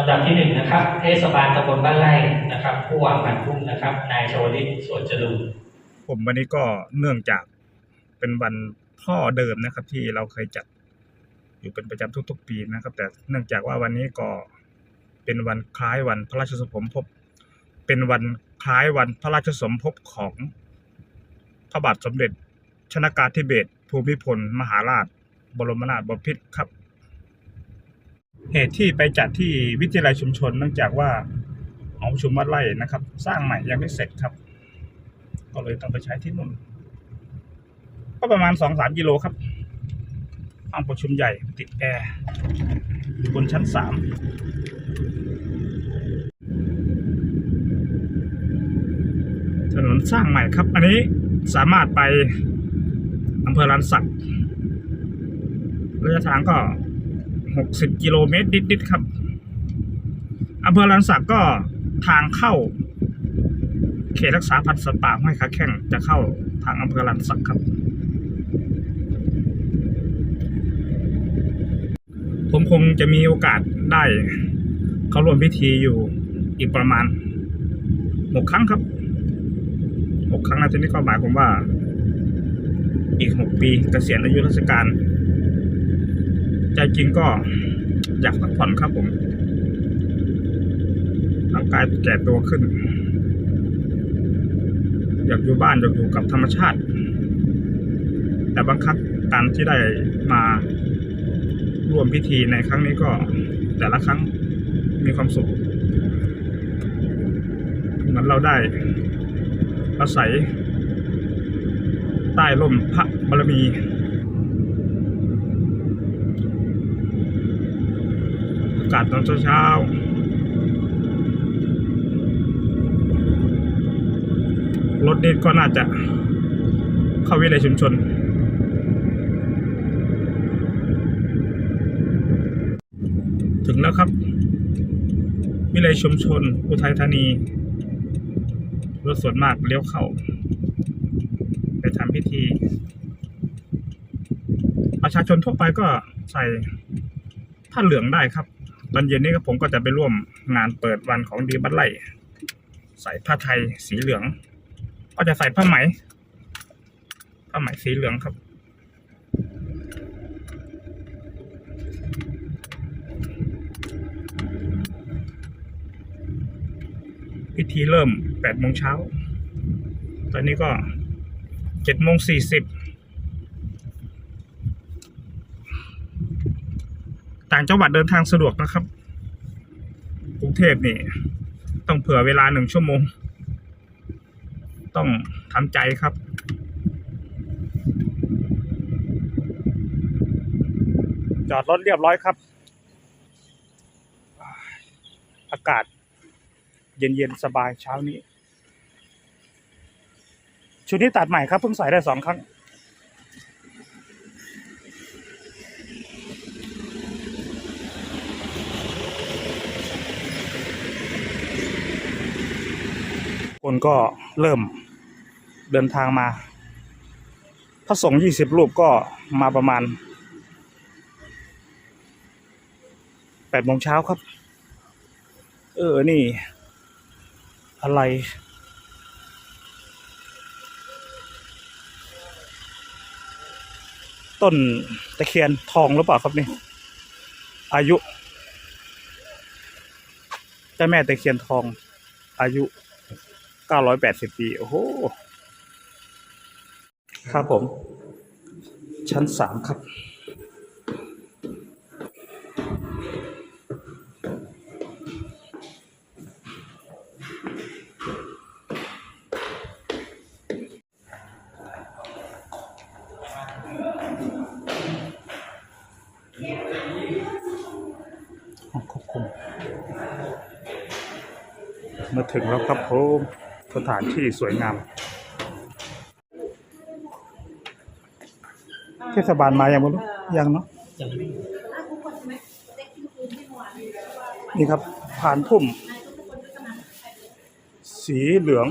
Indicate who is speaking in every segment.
Speaker 1: ลำดับที่หนึ่งนะครับ เทศบาลตำบลบ้านไร่นะครับ ผู้วางพันพุ่มนะครับ นายชวลิตสวนจรูน
Speaker 2: ผมวันนี้ก็เนื่องจากเป็นวันพ่อเดิมนะครับ ที่เราเคยจัดอยู่เป็นประจำทุก ๆ ปีนะครับ แต่เนื่องจากว่าวันนี้ก็เป็นวันคล้ายวันพระราชสมภพเป็นวันคล้ายวันพระราชสมภพของพระบาทสมเด็จชนากาธิเบศรภูมิพล มหาราช บรมนาถบพิตรครับ เหตุที่ไปจัดที่วิทยาลัยชุมชนเนื่องจากว่าหอประชุมวัดไร่นะครับ สร้างใหม่ยังไม่เสร็จครับ ก็เลยต้องไปใช้ที่นู่นก็ประมาณสองสามกิโลครับห้องประชุมใหญ่ติดแอร์อยู่บนชั้นสามถนนสร้างใหม่ครับ อันนี้สามารถไปอำเภอลานสักระยะทางก็ หกสิบกิโลเมตรนิดๆครับอำเภอลานสักก็ทางเข้า เขตรักษาพันธุ์สัตว์ป่าห้วยขาแข้งจะเข้าทางอำเภอลานสักครับ ผมคงจะมีโอกาสได้เข้าร่วมพิธีอยู่อีกประมาณหกครั้งครับหกครั้งนะทีนี้ก็หมายความว่า อีกหกปีเกษียณอายุราชการ ใจจริงก็อยากพักผ่อนครับผมร่างกายแก่ตัวขึ้น อยากอยู่บ้านอยากอยู่กับธรรมชาติ แต่บางครั้งการที่ได้มาร่วมพิธีในครั้งนี้ก็ แต่ละครั้งมีความสุขเหมือนเราได้อาศัยใต้ร่มพระบารมี อากาศตอนเช้าๆรถนี่ก็น่าจะเข้าวิเลยชุมชนถึงแล้วครับ วิเลยชุมชน อุทัยธานี รถส่วนมากเลี้ยวเข้า ไปทำพิธี ประชาชนทั่วไปก็ใส่ผ้าเหลืองได้ครับ ตอนเย็นนี้ก็ผมก็จะไปร่วมงานเปิดวันของดีบัตไล่ใส่ผ้าไทยสีเหลือง ก็จะใส่ผ้าไหม ผ้าไหมสีเหลืองครับ พิธีเริ่มแปดโมงเช้า ตอนนี้ก็เจ็ดโมงสี่สิบางจังหวัดเดินทางสะดวกนะครับกรุงเทพนี่ ต้องเผื่อเวลาหนึ่งชั่วโมง ต้องทำใจครับ จอดรถเรียบร้อยครับ อากาศ เย็นๆ สบายเช้านี้ ชุดนี้ตัดใหม่ครับเพิ่งใส่ได้สองครั้ง คนก็เริ่มเดินทางมา พระสงฆ์ยี่สิบรูปก็มาประมาณแปดโมงเช้าครับ เออ นี่ อะไร ต้นตะเคียนทองหรือเปล่าครับนี่ อายุเจ้าแม่ตะเคียนทองอายุ เก้าร้อยแปดสิบปี โอ้โห ครับผม ชั้นสามครับ ห้องควบคุม มาถึงแล้วครับผม สถานที่สวยงาม เทศบาลมายังไม่รู้ยังเนาะนี่ครับผ่านพุ่ม สีเหลือง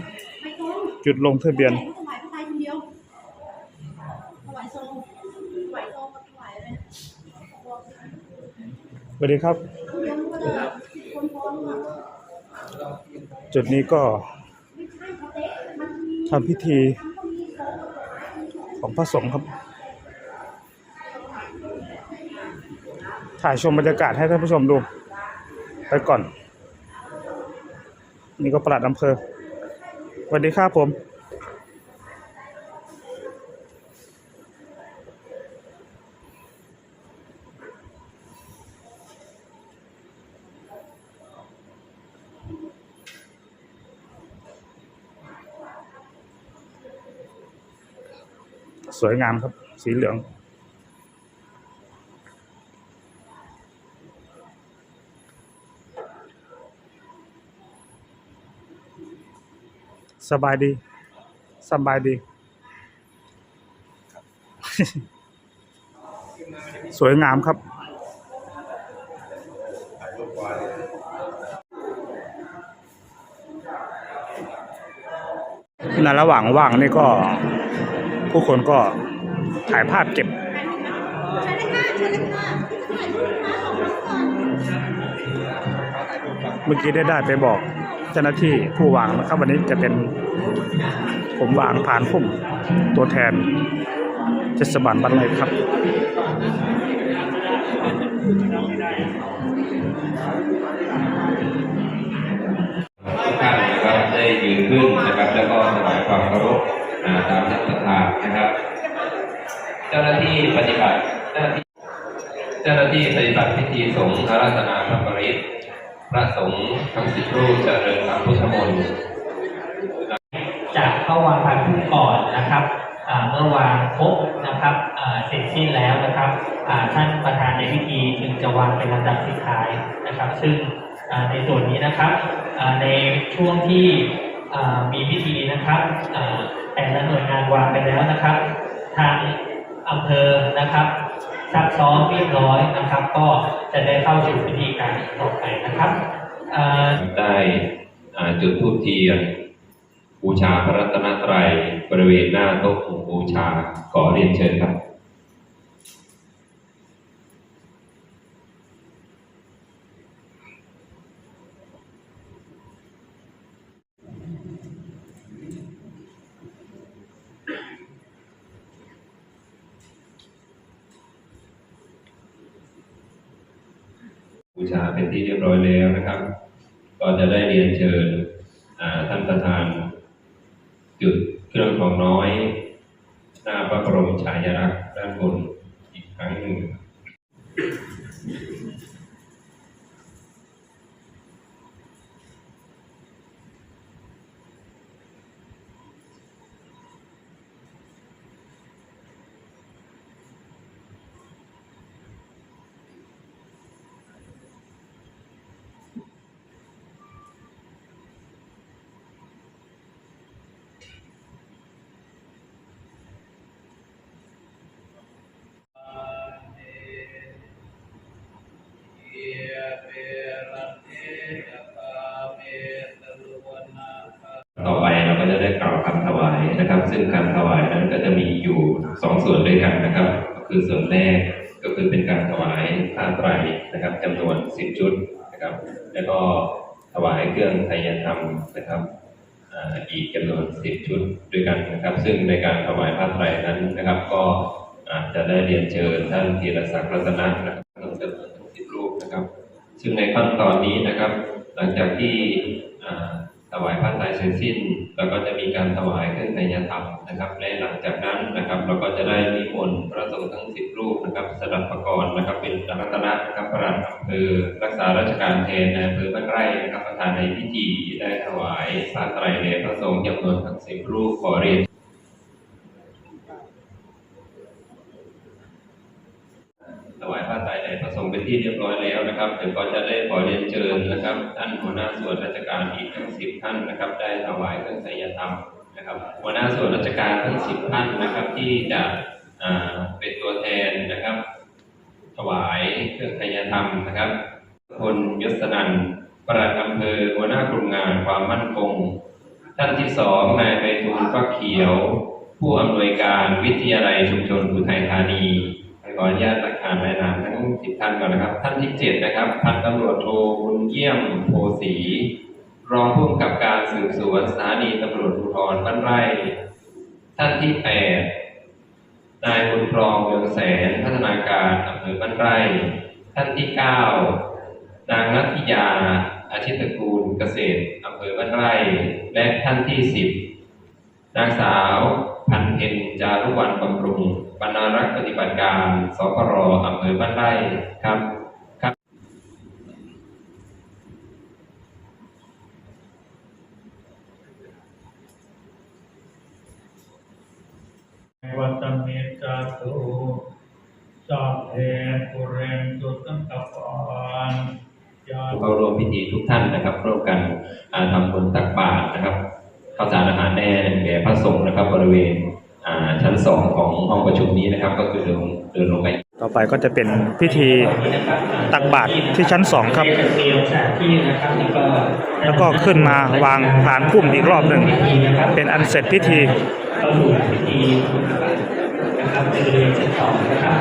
Speaker 2: จุดลงทะเบียนสวัสดีครับ จุดนี้ก็ ทำพิธีของพระสงฆ์ครับ ถ่ายชมบรรยากาศให้ท่านผู้ชมดู ไปก่อน นี่ก็ปลัดอำเภอสวัสดีครับผม สวยงามครับ สีเหลือง สบายดี สบายดี สวยงามครับในระหว่างว่างนี่ก็ ผู้คนก็ถ่ายภาพเก็บ เมื่อกี้ได้ได้ไปบอกเจ้าหน้าที่ผู้วางนะครับ วันนี้จะเป็นผมวางผ่านพุ่มตัวแทนเทศบาลบ้านไรครับ
Speaker 3: ทุกท่านนะครับได้ยืนขึ้นนะครับแล้วก็ถวายความเคารพตามนักศรัทธาน ปฏิบัติเจ้าหน้าที่เจ้าหน้าที่ปฏิบัติพิธีสงฆ์อาราธนาพระปริตรพระสงฆ์ทั้งสิบรูปเจริญพระพุทธมนต์
Speaker 1: จะเข้าวางผ่านพุ่มก่อนนะครับเมื่อวางครบนะครับเสร็จสิ้นแล้วนะครับท่านประธานในพิธีจึงจะวางเป็นลำดับสุดท้ายนะครับ ซึ่งในส่วนนี้นะครับในช่วงที่มีพิธีนะครับแต่ละหน่วยงานวางไปแล้วนะครับ ทาง อำเภอนะครับซักซ้อมเรียบร้อยนะครับ ก็จะได้เข้าสู่พิธีการต่อไปนะครับ
Speaker 3: ได้จุดธูปเทียนบูชาพระรัตนตรัยบริเวณหน้าโต๊ะบูชาขอเรียนเชิญครับ บูชาเป็นที่เรียบร้อยแล้วนะครับ ก็จะได้เรียนเชิญอ่าท่านประธาน จุดเครื่องของน้อย หน้าพระบรมฉายาลักษณ์ด้านบนอีกครั้งหนึ่ง ต่อไปเราก็จะได้กล่าวคำถวายนะครับ ซึ่งคำถวายนั้นก็จะมีอยู่สองส่วนด้วยกันนะครับ ก็คือส่วนแรกก็คือเป็นการถวายผ้าไตรนะครับจำนวนสิบชุดนะครับ แล้วก็ถวายเครื่องไทยธรรมนะครับอีกจำนวนสิบชุดด้วยกันนะครับ ซึ่งในการถวายผ้าไตรนั้นนะครับ ก็อาจจะได้เรียนเชิญท่านธีรศักดิ์รัตนะนะครับทั้งจำนวนทั้งสิบรูปนะครับ ซึ่งในขั้นตอนนี้นะครับ หลังจากที่ ถวายผ้าไตรเสร็จสิ้นแล้วก็จะมีการถวายเครื่องไตรยธรรมนะครับและหลังจากนั้นนะครับเราก็จะได้มีมนต์พระสงฆ์ทั้งสิบรูปนะครับสดับประกรณ์นะครับ เป็นรัตนะนะครับประหลัดอำเภอรักษาราชการแทนในอำเภอบ้านไร่นะครับประธานในพิธีได้ถวายผ้าไตรแด่พระสงฆ์จำนวนทั้งสิบรูปขอเรียน ถวายผ้าไตรแด่พระสงฆ์เป็นที่เรียบร้อยแล้วนะครับเดี๋ยวก็จะได้ขอเรียนเชิญนะครับ ท่านหัวหน้าส่วนราชการอีกทั้งสิบท่านนะครับ ได้ถวายเครื่องไสยธรรมนะครับ หัวหน้าส่วนราชการทั้งสิบท่านนะครับ ที่จะอ่าเป็นตัวแทนนะครับ ถวายเครื่องไสยธรรมนะครับคนยศนันท์ปลัดอำเภอหัวหน้ากลุ่มงานความมั่นคง ท่านที่สองนายไปทูลฟักเขียว ผู้อำนวยการวิทยาลัยชุมชนอุทัยธานี ออนุญาตประกาศรายนามทั้งสิบท่านก่อนนะครับ ท่านที่เจ็ดนะครับพันตำรวจโทบุญเยี่ยมโพสีรองผู้กำกับการสืบสวนสถานีตำรวจภูธรบ้านไร่ ท่านที่แปดนายบุญครองเมืองแสนพัฒนาการอำเภอบ้านไร่ ท่านที่เก้านางนัทธิยา อาชิตกูลเกษตรอำเภอบ้านไร่ และท่านที่สิบนางสาว พันเพ็ญจารุวรรณบำรุง บรรณารักษ์ปฏิบัติการสพรอำเภอบ้านไร่ครับ
Speaker 4: วัตเมตาตุสัพเพปุเรนตุสังกปานยา
Speaker 3: เข้าร่วมพิธีทุกท่านนะครับร่วมกันอ่าทำบุญตักบาตรนะครับข้าวสารอาหารแน่แก่พระสงฆ์นะครับบริเวณอ่า ชั้นสองของห้องประชุมนี้นะครับ ก็คือเดินเดินลงไป
Speaker 2: ต่อไปก็จะเป็นพิธีตักบาตรที่ชั้นสองครับ
Speaker 1: เตรียมสถานที่นะครับแล้วก็
Speaker 2: แล้วก็ขึ้นมาวางฐานพุ่มอีกรอบหนึ่ง เป็นอันเสร็จพิธี
Speaker 1: เข้าสู่พิธีนะครับในบริเวณชั้นสองนะครับ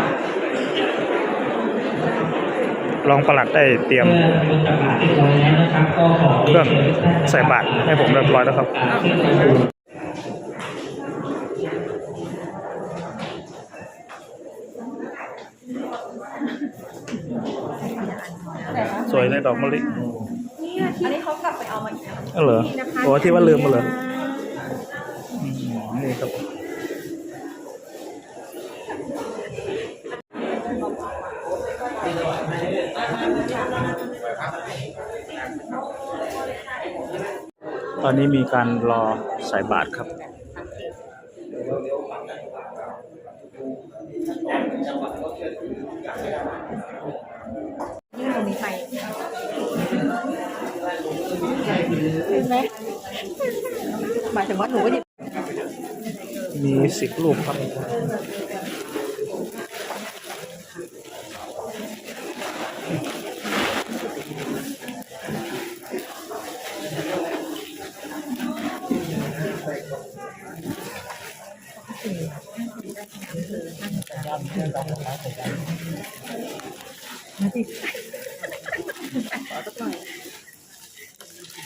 Speaker 2: รองปลัดได้เตรียม
Speaker 1: เมื่อบุญตักบาตรเรียบร้อยแล้วนะครับก็ขอ
Speaker 2: เครื่องใส่บาตรให้ผมเรียบร้อยแล้วครับ
Speaker 1: อ่าเครื่องใส่บาตร
Speaker 2: สวยในดอกมะลิ
Speaker 5: เนี่ยอันนี้เขากลับไปเอามาอีกแล้ว
Speaker 2: อ๋อเหรอ
Speaker 5: นี่นะคะ
Speaker 2: โอ้ที่ว่าลืมมาเหรออืมนี่ครับตอนนี้มีการรอใส่บาตรครับ
Speaker 5: นี่มันมีไฟเห็นไหมห มายถึงว่าหนูก็ดิ
Speaker 2: มีสิบรูปครับ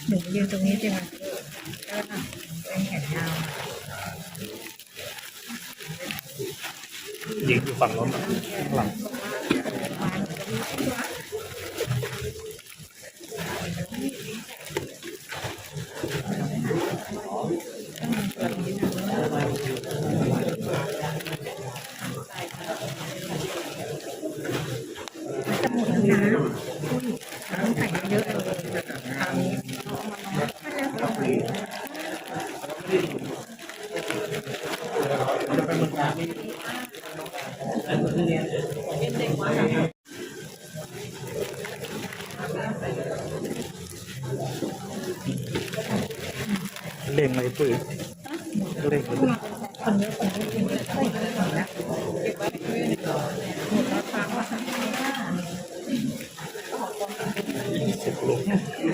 Speaker 5: หนูยืนตรงนี้ใช่ไหมแล้วก็เป็นแขนยาว
Speaker 2: ยิงอยู่ฝั่งโน้นครับข้างหลัง
Speaker 5: จะหมดแล้วนะต้องใส่เยอะเลยคราวนี้เอามาน้อยเป็นเด็กวัดอะ
Speaker 2: เล่งอะไรปื้อเล่งเลย
Speaker 5: คนนี้คนนี้คนนี้เฮ้ยหมดแล้วเก็บไว้หมดแล้วฟังว่า
Speaker 2: สิบรูป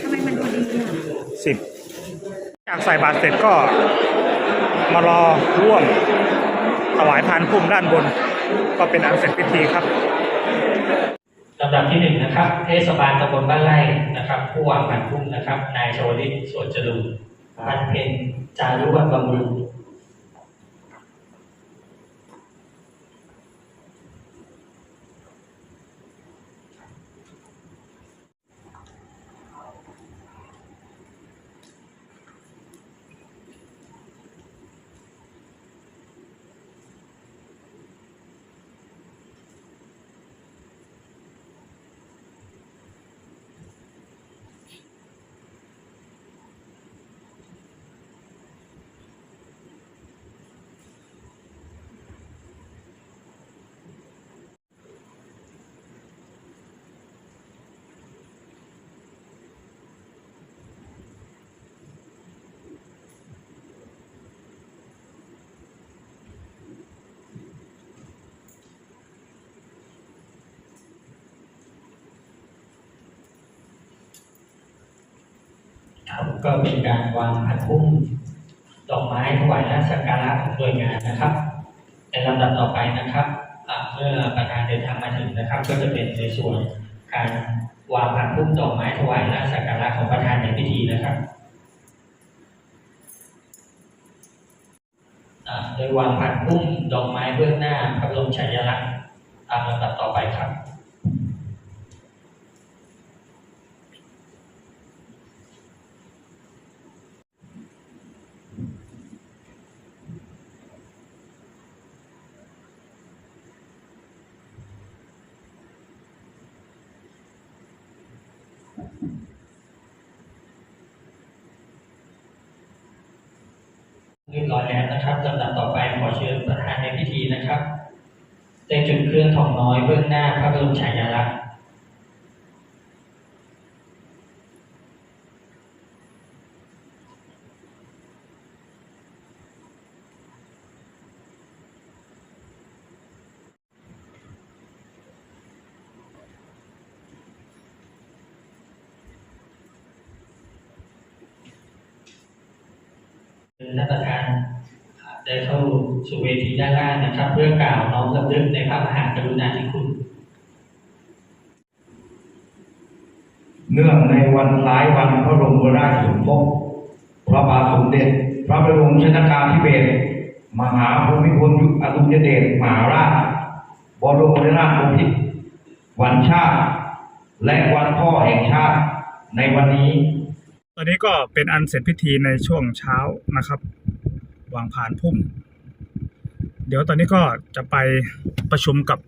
Speaker 5: ทำไมมันพอดีอะ
Speaker 2: สิบจากใส่บาตรเสร็จก็มารอร่วมถวายพานพุ่มด้านบน ก็เป็นอันเสร็จพิธีครับ
Speaker 1: ลำดับที่หนึ่งนะครับ เทศบาลตำบลบ้านไร่นะครับ ผู้วางผันพุ่มนะครับ นายชวลิตสวนจรูนพันเพ็ญจารุวรรณบำรุง ครับก็เป็นการวางผันพุ่มดอกไม้ถวายราชการะของหน่วยงานนะครับ ในลำดับต่อไปนะครับเมื่อประธานเดินทางมาถึงนะครับ ก็จะเป็นในส่วนการวางผักพุ่มดอกไม้ถวายหน้าสักการะของประธานในพิธีนะครับโดยวางผักพุ่มดอกไม้เบื้องหน้าพระบรมฉายาลักษณ์ตามลำดับต่อไปครับ เรียบร้อยแล้วนะครับลำดับต่อไปขอเชิญประธานในพิธีนะครับได้จุดเครื่องทองน้อยเบื้องหน้าพระบรมฉายาลักษณ์ ท่านประธานได้เข้าสู่เวทีด้านล่างนะครับ เพื่อกล่าวน้อมรำลึกในพระมหากรุณาธิคุณ
Speaker 6: เนื่องในวันคล้ายวันพระบรมราชสมภพพระบาทสมเด็จ พระบรมชนกาธิเบศรมหาภูมิพลอดุลยเดชมหาราชบรมราชบพิตรวันชาติ และวันพ่อแห่งชาติในวันนี้
Speaker 2: ตอนนี้ก็เป็นอันเสร็จพิธีในช่วงเช้านะครับวางผ่านพุ่ม เดี๋ยวตอนนี้ก็จะไปประชุมกับ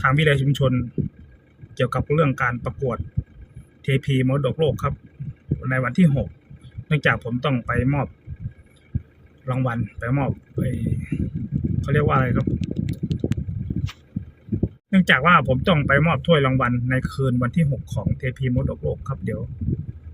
Speaker 2: ทางวิทยาชุมชน เกี่ยวกับเรื่องการประกวดเทพีมรดกโลกครับ ในวันที่หกเนื่องจากผมต้องไปมอบรางวัลไปมอบไปเขาเรียกว่าอะไรครับ เนื่องจากว่าผมต้องไปมอบถ้วยรางวัลในคืนวันที่หกของเทพีมรดกโลกครับเดี๋ยว